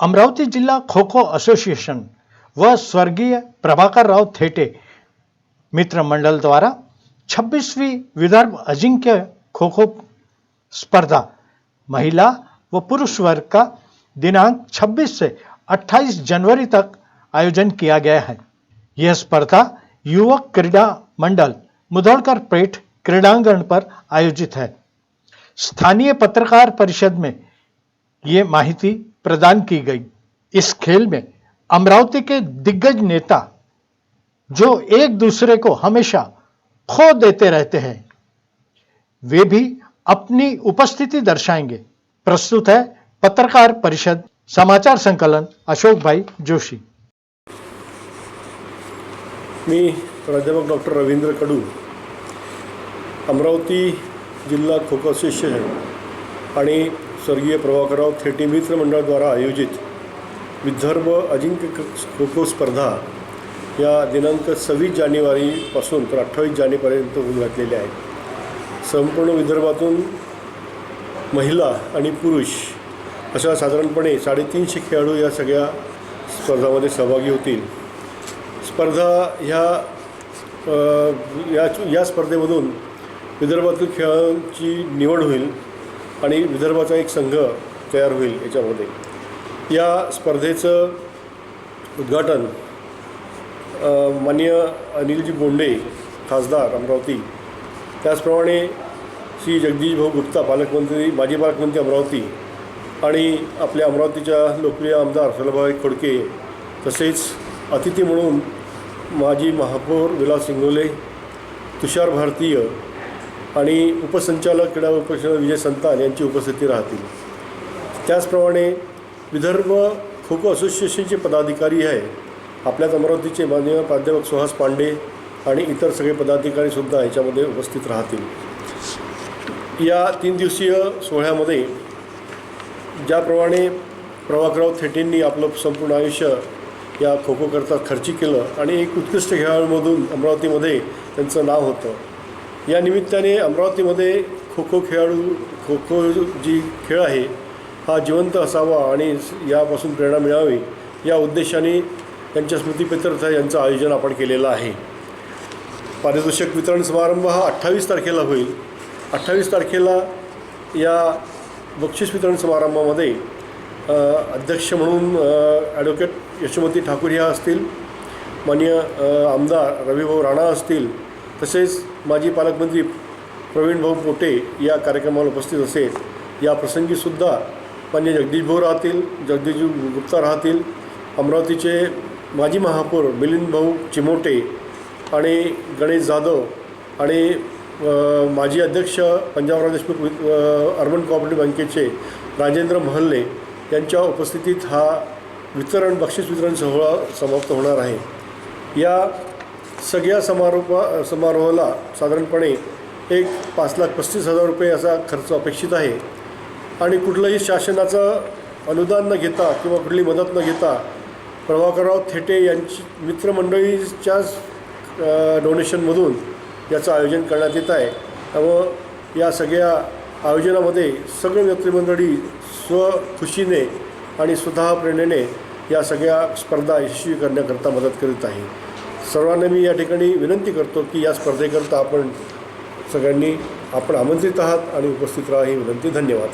अमरावती जिल्हा खो खो असोसिएशन व स्वर्गीय प्रभाकरराव थेटे मित्र मंडल द्वारा छब्बीसवीं विदर्भ अजिंक्य खो खो स्पर्धा महिला व पुरुष वर्ग का दिनांक 26 से 28 जनवरी तक आयोजन किया गया है। यह स्पर्धा युवक क्रीडा मंडल मुधोलकर पेठ क्रीडांगण पर आयोजित है। स्थानीय पत्रकार परिषद में ये माहिती प्रदान की गई। इस खेल में अमरावती के दिग्गज नेता जो एक दूसरे को हमेशा खो देते रहते हैं, वे भी अपनी उपस्थिति दर्शाएँगे। प्रस्तुत है पत्रकार परिषद, समाचार संकलन, अशोक भाई जोशी। मी प्राध्यापक डॉक्टर रवींद्र कडू, अमरावती जिल्हा खो खो असोसिएशन आणि स्वर्गीय प्रभाकरराव थेटे मित्र मंडळाद्वारा आयोजित विदर्भ अजिंक्य खो खो स्पर्धा या दिनांक सव्वीस जानेवारीपासून तर अठ्ठावीस जानेपर्यंत होऊन घातलेल्या आहेत संपूर्ण विदर्भातून महिला आणि पुरुष अशा साधारणपणे साडेतीनशे खेळाडू या सगळ्या स्पर्धामध्ये सहभागी होतील. स्पर्धा ह्या या या स्पर्धेमधून विदर्भातील खेळांची निवड होईल. आणि विदर्भाचा एक संघ तयार होईल याच्यामध्ये. या स्पर्धेचं उद्घाटन माननीय अनिलजी बोंडे खासदार अमरावती त्याचप्रमाणे श्री जगदीश भाऊ गुप्ता पालकमंत्री माजी पालकमंत्री अमरावती आणि आपल्या अमरावतीच्या लोकप्रिय आमदार सलभाई खोडके तसेच अतिथी म्हणून माजी महापौर विलास सिंगोले तुषार भारतीय आणि उपसंचालक क्रीडा उपसंचालक विजय संतान यांची उपस्थिती राहतील. त्याचप्रमाणे विदर्भ खो खो असोसिएशनचे पदाधिकारी आहे आपल्याच अमरावतीचे माननीय प्राध्यापक सुहास पांडे आणि इतर सगळे पदाधिकारीसुद्धा याच्यामध्ये उपस्थित राहतील. या तीन दिवसीय सोहळ्यामध्ये ज्याप्रमाणे प्रभाकरराव थेटेंनी आपलं संपूर्ण आयुष्य या खो खोकरता खर्ची केलं आणि एक उत्कृष्ट खेळाडूमधून अमरावतीमध्ये त्यांचं नाव होतं. या निमित्ताने अमरावतीमध्ये खो खो खेळाडू खो खो जी खेळ आहे हा जिवंत असावा आणि यापासून प्रेरणा मिळावी या उद्देशाने त्यांच्या स्मृतिप्रित्यर्थ यांचं आयोजन आपण केलेलं आहे. पारितोषिक वितरण समारंभ हा अठ्ठावीस तारखेला होईल. अठ्ठावीस तारखेला या बक्षीस वितरण समारंभामध्ये अध्यक्ष म्हणून ॲडव्होकेट यशोमती ठाकूर ह्या असतील माननीय आमदार रविभाऊ राणा असतील तसेच माजी पालकमंत्री प्रवीण भाऊ पोटे या कार्यक्रमाला उपस्थित असेल. या प्रसंगीसुद्धा मान्य जगदीश भाऊ राहतील जगदीश गुप्ता राहतील अमरावतीचे माजी महापौर मिलिंद भाऊ चिमोटे आणि गणेश जाधव आणि माजी अध्यक्ष पंजाबराव देशमुख वि- अर्बन कोऑपरेटिव्ह बँकेचे राजेंद्र महल्ले यांच्या उपस्थितीत हा वितरण बक्षीस वितरण सोहळा समाप्त होणार आहे. या सगळ्या समारोपा समारोहाला साधारणपणे एक पाच लाख पस्तीस हजार रुपये असा खर्च अपेक्षित आहे. आणि कुठलंही शासनाचं अनुदान न घेता किंवा कुठली मदत न घेता प्रभाकरराव थेटे यांची मित्रमंडळीच्याच डोनेशनमधून याचं आयोजन करण्यात येत आहे. त्यामुळं या सगळ्या आयोजनामध्ये सगळे मित्रमंडळी स्वखुशीने आणि स्वतः प्रेरणेने या सगळ्या स्पर्धा यशस्वी करण्याकरता मदत करीत आहे. सर्वांना मी या ठिकाणी विनंती करतो की या स्पर्धेकरता आपण सगळ्यांनी आपण आमंत्रित आहात आणि उपस्थित राहा ही विनंती. धन्यवाद.